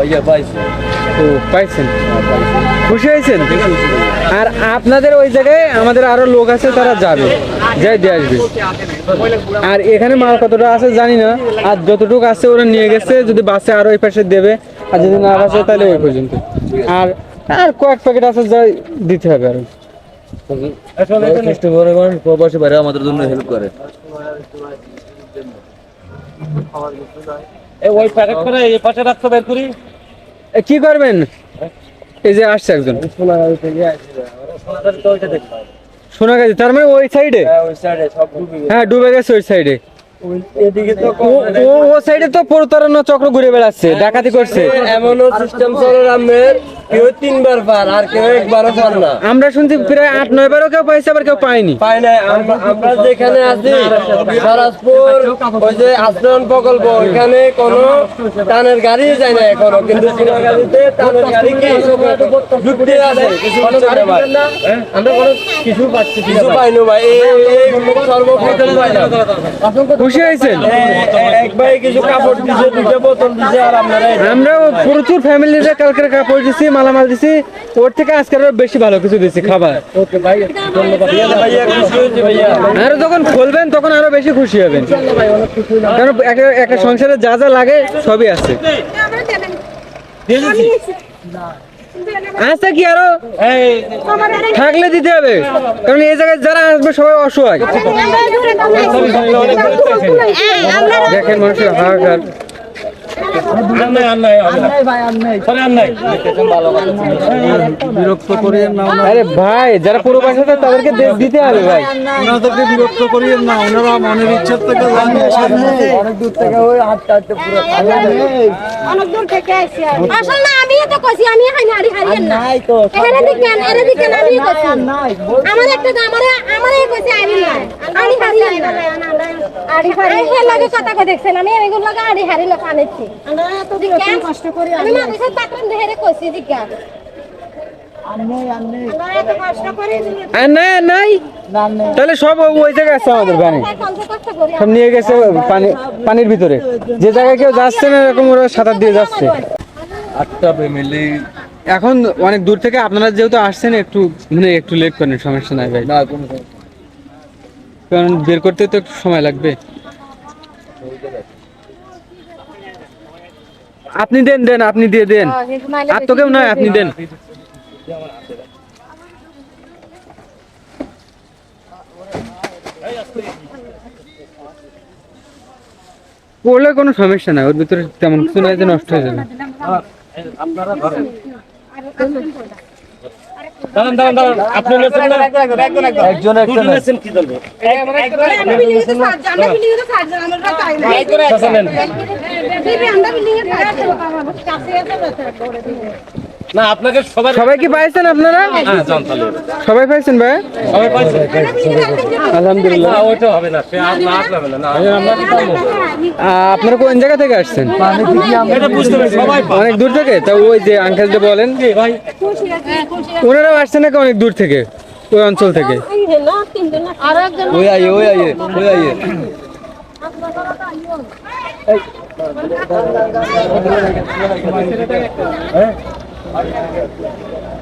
ভাইয়া পাইছি। ও পাইছেন। খুশি হয়েছেন? আর আপনাদের ওই জায়গায় আমাদের আরও লোক আছে তারা যাবে। যাই দিয়ে আসবে। আর এখানে মাল কতটা আছে জানি না। আর যতটুকু আছে ওরা নিয়ে গেছে যদি বাসে আরও ওই পাশে দেবে। আর যদি না আসে তাহলে ওই পর্যন্ত। আর আর কয়েক প্যাকেট আছে যাই দিতে হবে আর। প্রবাসী আমাদের জন্য হেল্প করে। ওই প্যাকেট করে এই পাশে রাখতে বের করি। কি করবেন? এই যে আসছে একজন। শোনা গেছে তার মানে ওই সাইডে? হ্যাঁ ডুবে গেছে ওই সাইডে। ও সাইডে তো প্রতারণা চক্র ঘুরে বেড়াচ্ছে, ডাকাতি করছে। এমনও সিস্টেম চলে রামের কেউ তিনবার পার আর কেউ একবারও পার না। আমরা শুনছি প্রায় আট নয় বারও কেউ পাইছে আবার কেউ পায়নি। পাই নাই। আমরা- যেখানে আছি সারাজপুর ওই যে আশ্রয়ণ প্রকল্প ওইখানে কোনো টানের গাড়ি যায় না এখনও কিন্তু টানের গাড়ি কি ঢুকতে আছে আমরা কোনো কিছু পাচ্ছি কিছু পাইনি ভাই। এই এই সর্বপ্রথম খুশি হয়েছেন? এক ভাই কিছু কাপড় দিছে দুটো বোতল দিছে আর আপনারা আমরাও প্রচুর ফ্যামিলিতে কালকের কাপড় দিছি মালামাল দিছি ওর থেকে আজকে আরও বেশি ভালো কিছু দিছি খাবার। আরও যখন খুলবেন তখন আরও বেশি খুশি হবেন। কারণ একটা সংসারে যা যা লাগে সবই আছে। আছে কি আরও? থাকলে দিতে হবে। কারণ এই জায়গায় যারা আসবে সবাই অসহায়। দেখেন মানুষের হাহাকার। বিরক্ত করিয়েন না আরে ভাই যারা তাদেরকে দে- দিতে হবে ভাই। ওনাদেরকে বিরক্ত করিয়েন না ওনারা মনের ইচ্ছার থেকে অনেক দূর থেকে ওই হাঁটতে হাঁটতে পুরো অনেক দূর থেকে আসি আমি। আসল না আমিও তো কইছি আমি হানি হারি হারিয়েন না। এখানে দিকেন এর দিকেন আমি কইছি। আমার একটা আমার আমার কইছি আমি না আমি হারিয়েন না। আড়ি লাগে কথা কই দেখছেন? আমি এগুলো লাগে আড়ি আমরা কষ্ট করি আমি মানুষের দেহেরে কইছি তাহলে সব ওই জায়গায় আছে আমাদের করি সব নিয়ে গেছে পানি পানির ভিতরে। যে জায়গায় কেউ যাচ্ছে না এরকম ওরা সাঁতার দিয়ে যাচ্ছে। আটটা ফ্যামিলি এখন অনেক দূর থেকে আপনারা যেহেতু আসছেন একটু মানে একটু লেট করেন সমস্যা নাই ভাই। না কোনো কারণ বের করতে তো একটু সময় লাগবে। আপনি দেন দেন আপনি দিয়ে দেন। আর তো কেউ নয় আপনি দেন। পড়লে কোনো সমস্যা নাই ওর ভিতরে তেমন কিছু নাই যে নষ্ট হয়ে যাবে। দাঁড়ান দাঁড়ান দাঁড়ান। আপনি নেছেন না? একজন একজন একজন নেছেন কি চলবে আমরা বিল্ডিং না আপনাকে সবাই সবাই কি পাইছেন আপনারা? হ্যাঁ জান সবাই পাইছেন ভাই? সবাই পাইছে আলহামদুলিল্লাহ। না ওইটা হবে না সে না আসলে হবে না আপনারা কোন জায়গা থেকে আসছেন? এটা বুঝতে পারি সবাই অনেক দূর থেকে? তা ওই যে আঙ্কেল যে বলেন ভাই। ওনারাও আসছেন নাকি অনেক দূর থেকে? ওই অঞ্চল থেকে? আর একজন ওই আইয়ে ওই আইয়ে। ওই আইয়ে